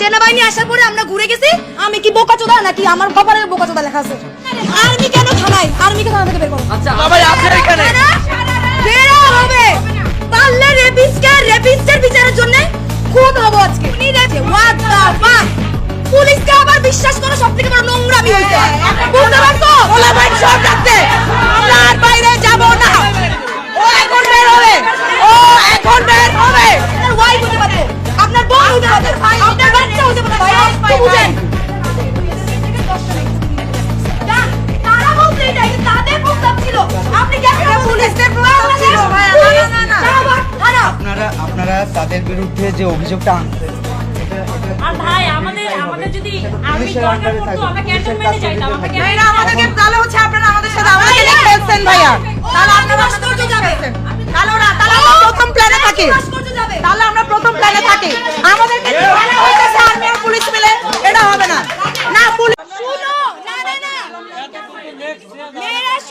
সেনাবাহিনী আসার পরে আমরা ঘুরে গেছি। আমি কি বোকা চোদা নাকি? আমার কপালের বোকা চোদা লেখা আছে। আর্মি কেন থানায় আর্মি আর্মিকে থানা থেকে বের করো? আচ্ছা বাবা আপনার এখানে? তাদের বিরুদ্ধে যে অভিযোগটা আনতে আর ভাই আমাদের আমাদের যদি আর্মি দরকার পড়তো আমরা ক্যান্টনমেন্টে যাইতাম আমরা থাকে। আমাদেরকে তাহলে হচ্ছে আপনারা আমাদের সাথে খেলছেন ভাইয়া? তাহলে আপনারা ভাস্কর্য যাবে তাহলে ওরা তাহলে প্রথম প্ল্যানে থাকি।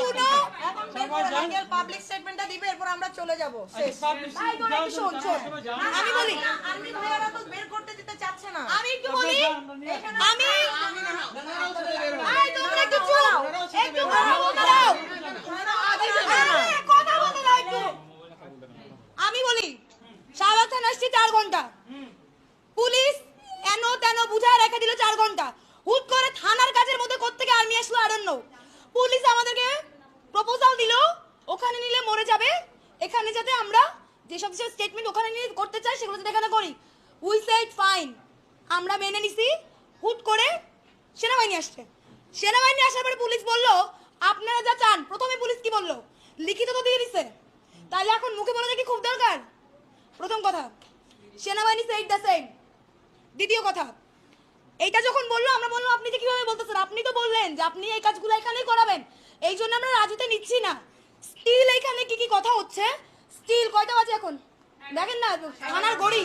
মেয়েরা শুনো পাবলিক স্টেটমেন্টটা দিবে এরপর আমরা চলে যাব। শেষ। ভাই তোরা একটু শোন শোন আমি বলি আর্মি ভাইয়ারা তো বের করতে দিতে চাচ্ছে না। আমি একটু বলি আমি এই তোমরা একটু চুপ। একটু কথা বলতে দাও। কথা বলতে দাও একটু। আমি বলি শাহবাগ থানা আসছি চার ঘণ্টা। পুলিশ এন তেন বুঝায় রেখে দিল চার ঘণ্টা। হুট করে থানার কাজের মধ্যে কোত্থেকে আর্মি আসলো আরণ্য পুলিশ আমাদেরকে প্রপোজাল দিল, ওখানে নিলে মরে যাবে। এখানে যাতে আমরা যেসব যেসব স্টেটমেন্ট ওখানে নিয়ে করতে চাই, সেগুলো যাতে এখানে করি। উই সেড ফাইন আমরা মেনে নিছি, হুট করে সেনাবাহিনী আসছে। সেনাবাহিনী আসার পরে পুলিশ বলল, আপনারা যা চান, প্রথমে পুলিশ কি বলল? লিখিত তো দিয়ে দিছে। তাহলে এখন মুখে বলা কি খুব দরকার। প্রথম কথা, সেনাবাহিনী সেড দ্য সেম দ্বিতীয় কথা, এইটা যখন বলল, আমরা বললাম, আপনি যে কীভাবে বলতেছেন, আপনি তো বললেন যে আপনি এই কাজগুলো এখানেই করাবেন। এই জন্য আমরা রাজুতে নিচ্ছি না। স্টিল এখানে কি কি কথা হচ্ছে? স্টিল কয়টা বাজে এখন? দেখেন না, থানার গড়ি।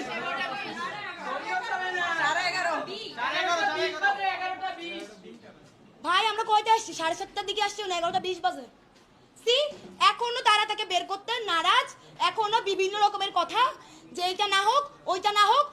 ভাই, আমরা কয়টা আসছি? সাড়ে সাতটার দিকে আসছি, না এগারোটা বিশ বাজে। সি, এখনও তারা তাকে বের করতে নারাজ, এখনও বিভিন্ন রকমের কথা, যে এইটা না হোক, ওইটা না হোক